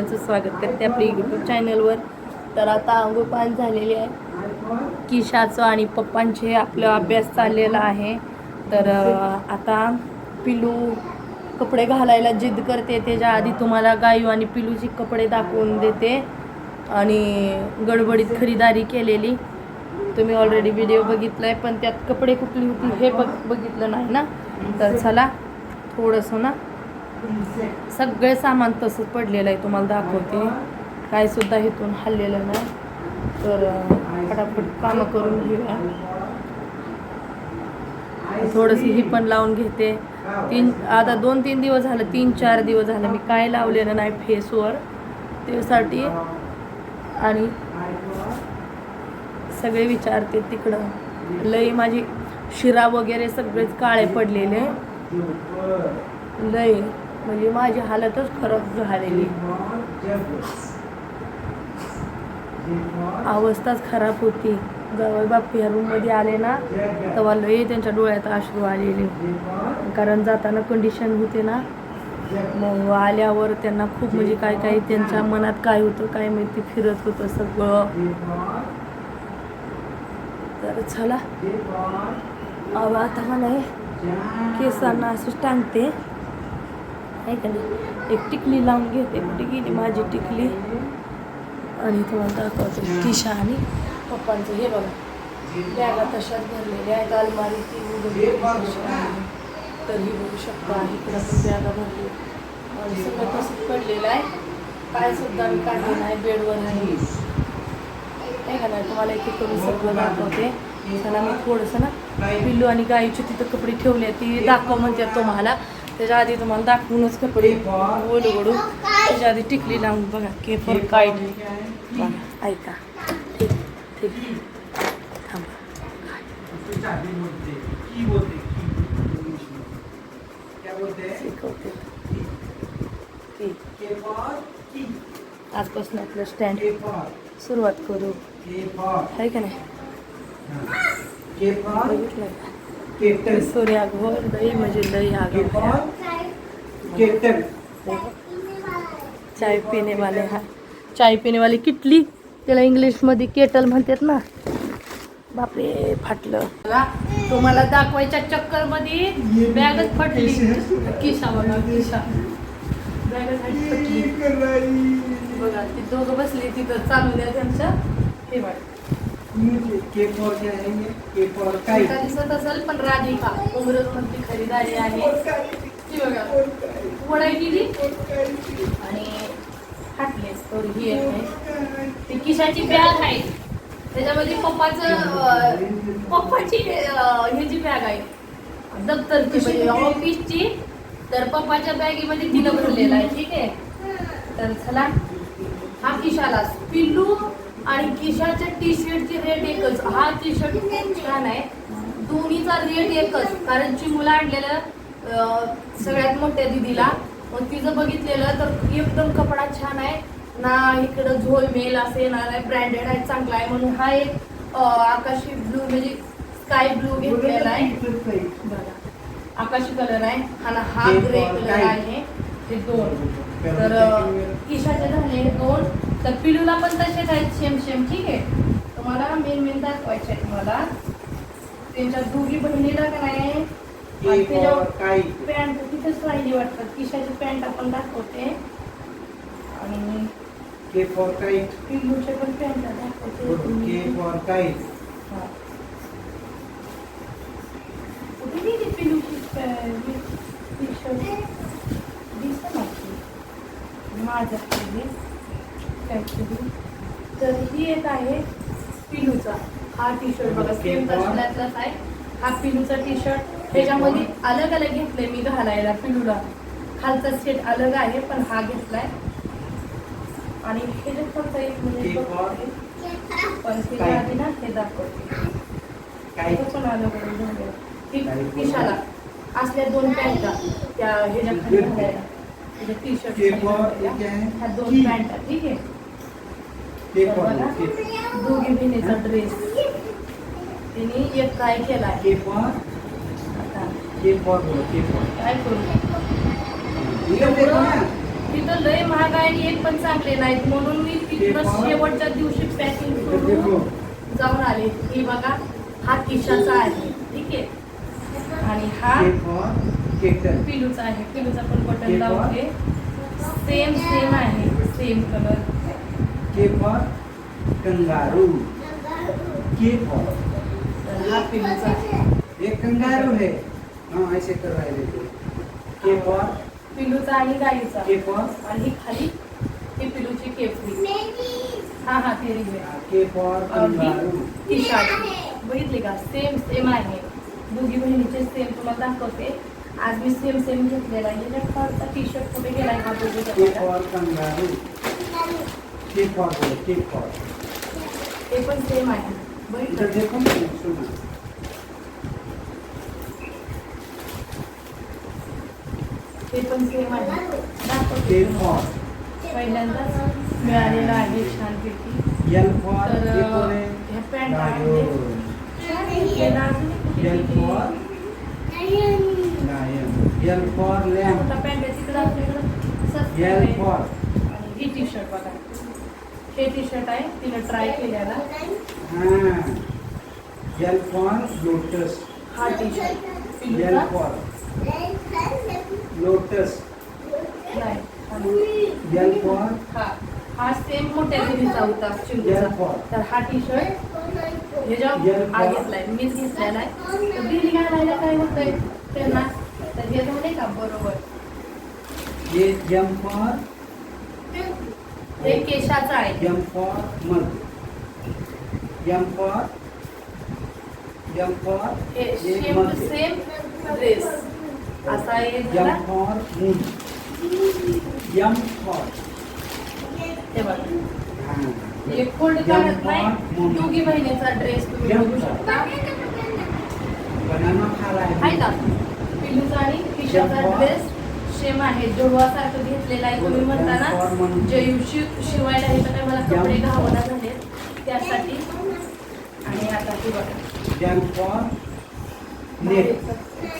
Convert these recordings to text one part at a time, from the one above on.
सगळ्यांचं स्वागत करते आपल्या यूट्यूब चॅनलवर तर आता अंगोपान झालेली आहे. किशाचं आणि पप्पांचे आपलं अभ्यास चाललेला आहे. तर आता पिलू कपडे घालायला जिद्द करते. त्याच्या आधी तुम्हाला गायू आणि पिलूची कपडे दाखवून देते. आणि गडबडीत खरीदारी केलेली. तुम्ही ऑलरेडी व्हिडिओ बघितलाय पण त्यात कपडे कुठली होती हे बघ बघितलं नाही ना? तर चला थोडंसं ना सगळे सामान तसंच पडलेलं आहे तुम्हाला दाखवते. काय सुद्धा इथून हल्लेलं नाही. तर फटाफट कामं करून घेऊया. थोडंसं ही पण लावून घेते. तीन आता दोन तीन दिवस झालं तीन चार दिवस झालं मी काय लावलेलं नाही फेसवर. त्यासाठी आणि सगळे विचारते तिकडं. लई माझी शिरा वगैरे सगळेच काळे पडलेले. लय म्हणजे माझी हालतच खराब झालेली. अवस्थाच खराब होती. जावई बाप या रूममध्ये आले ना तेव्हा लय त्यांच्या डोळ्यात अश्रू आलेले. कारण जाताना कंडिशन होते ना. मग आल्यावर त्यांना खूप म्हणजे काय काय त्यांच्या मनात काय होतं काय माहिती फिरत होतं सगळं. तर चला. अहो, आता मला केसांना असं टांगते. आहे का नाही? एक टिकली लावून घेते. म्हणजे गेली माझी टिकली. आणि तुम्हाला दाखवते किशा आणि पप्पांचं. हे बघा. बॅगा तशाच भरलेल्या आहेत. अलमारी ती उघडली आहे. तरी बघू शकता इकडं पण बॅगा भरली. आणि सगळं तसंच पडलेलं आहे. काय सुद्धा मी काढले नाही. बेडवर नाही आहे का नाही? तुम्हाला एक करून सगळं दाखवते. चला मी थोडंसं ना पिल्लू आणि गाईची तिथं कपडे ठेवले ती दाखव म्हणते तुम्हाला त्याच्या आधी तुम्हाला दाखवूनच कपडे ओलगडू त्याच्या आधी टिकली लावून बघा के फॉर काय बघा ऐका. ठीक ठीक. थांबा. ठीक. आजपासून आपलं स्टँड सुरुवात करू. आहे का नाही? बघितलं का सूर्य आगवं लई म्हणजे लई चाय पिणे वाले हा चाय पिणे वाले किटली. त्याला इंग्लिशमध्ये केटल म्हणतात ना. बापरे फाटलं. मला तुम्हाला दाखवायच्या चक्करमध्ये बॅगच फटली. किशा बघा किशा बॅगच फटली. बघा ती दोघं बसली तिथं. चालू द्या त्यांचं. हे बघा एका दिसत असेल पण राधिका उमरत मधली खरीदारी आहे. ती बघा. वडाई आणि फाटले तर ही आहे. ती किशाची बॅग आहे. त्याच्यामध्ये पप्पाचं पप्पाची ह्याची बॅग आहे. दप्तरची म्हणजे ऑफिसची तर पप्पाच्या बॅगेमध्ये तिनं भरलेलं आहे. ठीक आहे? तर चला हा किशाला. पिल्लू आणि किशाच्या टी शर्टचे रेट एकच. हा टी शर्ट खूप छान आहे. दोन्हीचा रेट एकच. कारण चिमूला आणलेलं सगळ्यात मोठ्या दिदीला. मग तिचं बघितलेलं तर एकदम कपडा छान आहे. ना इकडं झोल मेल असे ना ब्रँडेड आहे चांगला आहे म्हणून हा एक आकाशी ब्लू म्हणजे स्काय ब्लू घेतलेला आहे. आकाशी कलर आहे. आणि हा हे ग्रे कलर? आहे. ते दोन. तर किशाचे झाले हे दोन. तर पिलूला पण तसेच आहेत सेम सेम ठीक आहे? तुम्हाला मेन मेन दाखवायचे आहे तुम्हाला. त्यांच्या दोघी बहिणीला का नाही पॅन्ट तिथेच राहिली वाटतं. किशाची पॅन्ट आपण दाखवते. आणि पिल्लूचे पण पॅन्ट दाखवते हा. कुठे गेली पिल्लूची टी-शर्ट दिसत माझ्या काहीतरी तर ही एक आहे पिलूचा. हा टी शर्ट बघा सेम तसल्यातलाच आहे. हा पिलूचा टी शर्ट त्याच्यामध्ये अलग अलग घेतलंय मी घालायला पिलूला. खालचा सेट अलग आहे पण हा घेतलाय. आणि ह्याच्यात फक्त एक मिनिट. पण त्याच्या आधी ना हे दाखवते. हे पण अलग अलग किशाला असल्या दोन पॅन्टा त्या ह्याच्या खाली घालायला. टी शर्ट ह्या दोन पॅन्टा ठीक आहे? दोघी बहिणीचा ड्रेस तिने एक काय केलाय? आता. काय करू? ये देखो ना. तिथं लय महाग आहे एक पण चांगले नाहीत. म्हणून मी तिथलं ते शेवटच्या दिवशी पॅकिंग करून जाऊन आले. ही बघा हा किशाचा आहे. ठीक आहे? आणि हा पिलूचा आहे. पिलूचा पण बटन हे लावते. सेम सेम आहे. Same colour K for kangaroo. K for तर हा पिलूचा आहे एक कंगारू है. हाँ ऐसे कर रहा है देखो के फॉर पिलूचा आणि गाईचा. के फॉर आणि ही खाली ही पिलूची केपरी हा हा तेरी आहे K for kangaroo. T shirt बघितले का? सेम सेम आहे. दोघी बहिणीचे सेम तुम्हाला दाखवते. आज मी सेम सेम घेतलेला आहे. फॉरचा टी शर्ट कुठे गेलाय हा बघू के शकता फॉर कंगारू के फॉर बोलो के फॉर ते पण सेम आहे. बघितलं सुनो. ते पण सेम आहे. के दाखवते फॉर पहिल्यांदाच मिळालेलं आहे छानपैकी. तर कौन है ह्या पॅन्ट लायन याला अजून एक कुठे लायन लैम्प मोठा पॅन्ट आहे तिकडं आपल्याकडं स्वस्त यल आहे. आणि ही टी शर्ट बघा. हे टी शर्ट आहे. तिनं ट्राय केलेला हाँ. यल फॉर लोटस हा टी शर्ट पिलूचा फॉर लोटस नाही यल फॉर हा. हा सेम मोठ्या दिदीचा होता for. तर हा टी शर्ट ह्याच्यावर Yellow हा. घेतलाय मीच घेतलेला आहे. तर दिदी घालायला काय होतंय त्यांना? तर हे झाले का बरोबर. यम फॉर हे केशाचं आहे. M for mug. M for M for हे सेम टू सेम ड्रेस असा यम झाला फॉर मून यम फॉर हे बघा. एक फोल्ड काढत नाही? दोघी बहिणीचा ड्रेस तुम्ही बघू. शकता. बनाना खा रहा आहे का? पिलूचा आणि for. ड्रेस सेम आहे जोडवासारखं घेतलेला आहे. तुम्ही म्हणता Yum for ना म्हणून. जे शिव शिवायला हे तर मला कपडे. घावना झाले त्यासाठी. आणि आता हे बघा.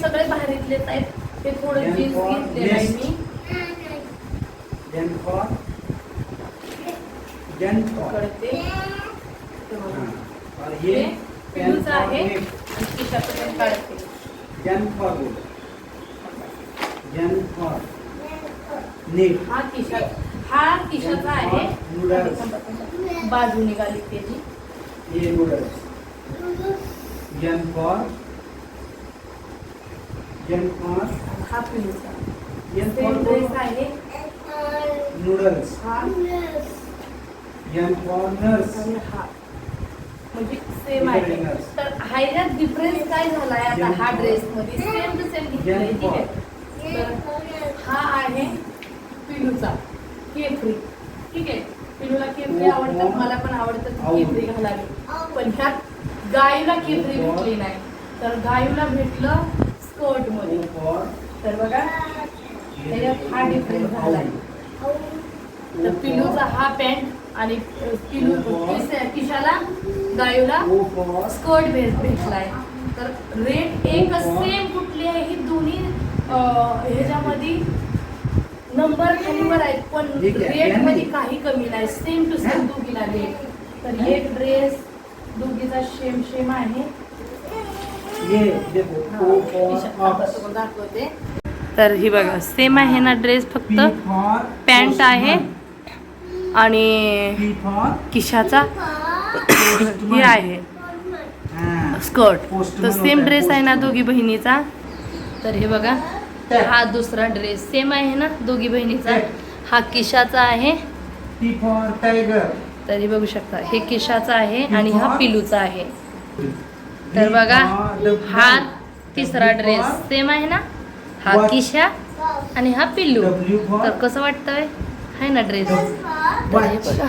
सगळे बाहेरीतलेच आहेत. ते थोडं जीन्स घेतलेलं आहे. मी. आहे. आणि काढते यम फॉर बोलो यम फॉर नेट हा किशा हा किशाचा आहे. बाजू निघाली त्याची. Noodles M for M for हा यम सेम फॉर ड्रेस आहे. नूडल्स हा. यम फॉर नर्स हा. म्हणजे सेम आहे. तर ह्याच्यात डिफरन्स काय झालाय आता? Yum हा ड्रेस मध्ये सेम टू सेम ठीक आहे. हा आहे पिलूचा. केफरी. ठीक आहे? पिलूला केफरी आवडतात oh. मला पण आवडतं ती आवडतं. केफरी घालावी पण ह्यात गायला केफरी oh. भेटली नाही. तर गायूला भेटलं स्कर्टमध्ये फॉर तर बघा त्याच्यात हा डिफरन्स झालाय. तर पिलूचा हा पॅन्ट आणि पिलू किशाला गायूला स्कर्ट भेट भेटलाय. तर रेट एकच सेम कुठली आहे ही दोन्ही? ह्याच्यामध्ये नंबर खालीवर आहेत पण ठीक आहे. रेटमध्ये यांनी- काही कमी नाही. सेम टू सेम रेट तर एक ड्रेस दोघीचा सेम सेम आहे. दाखवते. तर ही बघा सेम आहे ना ड्रेस फक्त? पॅन्ट आहे. आणि किशाचा हे आहे. हाँ. स्कर्ट तर सेम ड्रेस आहे ना. दोघी बहिणीचा? तर हे बघा. हा दुसरा ड्रेस सेम आहे ना दोघी बहिणीचा? हा किशाचा आहे. तरी बघू शकता हे किशाचा आहे आणि हा पिलूचा आहे. तर बघा हा तिसरा ड्रेस सेम आहे ना? हा? किशा आणि हा पिल्लू तर कसं वाटतंय आहे ना ड्रेस तर हे बघा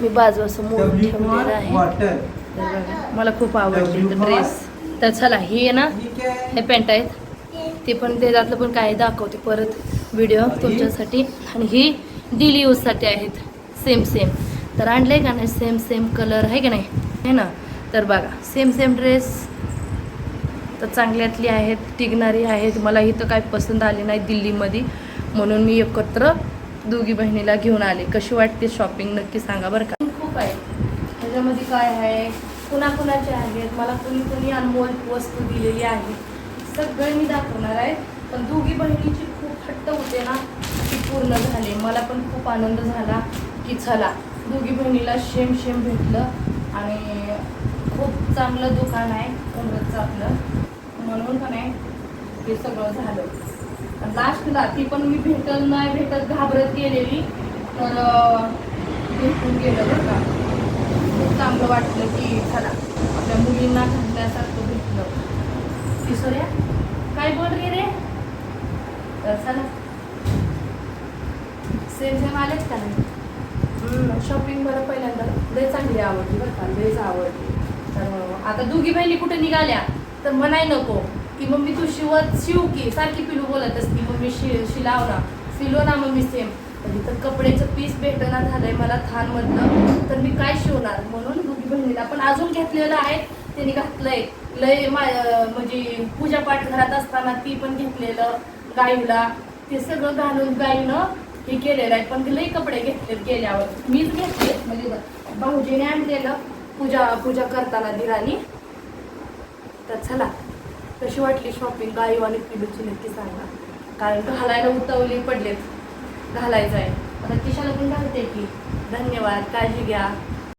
मी बाजू असं मोठं ठेवलेलं आहे. वाटर तर बघा मला खूप आवडले for- ड्रेस तर चला हे ना है हे पॅन्ट आहेत. ते पण त्यातलं पण काय दाखवते परत व्हिडिओ तुमच्यासाठी. आणि ही डेली यूजसाठी आहेत. सेम सेम तर आणले का नाही? सेम सेम कलर आहे का नाही? आहे ना? तर बघा सेम सेम ड्रेस तर चांगल्यातली आहेत टिकणारी आहेत. मला इथं काय पसंत आली नाही दिल्लीमध्ये. म्हणून मी एकत्र दोघी बहिणीला घेऊन आले. कशी वाटते शॉपिंग नक्की सांगा बरं का? खूप आहे. त्याच्यामध्ये काय आहे? कुणाकुणाचे आहेत? मला कुणी कुणी अनमोल वस्तू दिलेली आहे. सगळं मी दाखवणार आहे. पण दोघी बहिणीची खूप हट्ट होते ना ती पूर्ण झाली. मला पण खूप आनंद झाला की चला दोघी बहिणीला शेम शेम भेटलं. आणि खूप चांगलं दुकान आहे उमरतचं आपलं. म्हणून पण आहे हे सगळं झालं. लास्टला ती पण मी भेटल नाही भेटत घाबरत गेलेली. तर भेटून गेलं बरं का. खूप चांगलं वाटलं की चला आपल्या मुलींना घातल्यासारखं भेटलं. किशोर्या काय बोल रे रे? तर चला. सेम सेम आलेच का नाही? शॉपिंग मला पहिल्यांदा. लय चांगली आवडली बरं का लयच आवडली. तर आता दोघी बहिणी कुठे निघाल्या? तर म्हणाय नको. की मम्मी तू शिवत शिव की. सारखी पिलू बोलत असती मम्मी शि शिलाव ना शिलो ना मम्मी सेम तर कपड्याचं पीस भेटना झालंय मला थानमधलं तर मी काय शिवणार? म्हणून दोघी बहिणीला. पण अजून घेतलेलं आहे त्यांनी घातलंय. लय मा म्हणजे पूजापाठ घरात असताना ती पण घेतलेलं गाईला. ते सगळं घालून गाईनं हे केलेलं आहे. पण ते लई कपडे घेतले गेल्यावर. मीच घेतले. म्हणजे भाऊजीने आणलेलं पूजा पूजा करताना दिरानी तर चला कशी वाटली शॉपिंग गाई आणि पिलूची नक्की सांगा. कारण घालायला उतवली पडलेत. घालायचं आहे आता तिशाला पण घालते की धन्यवाद. काळजी घ्या.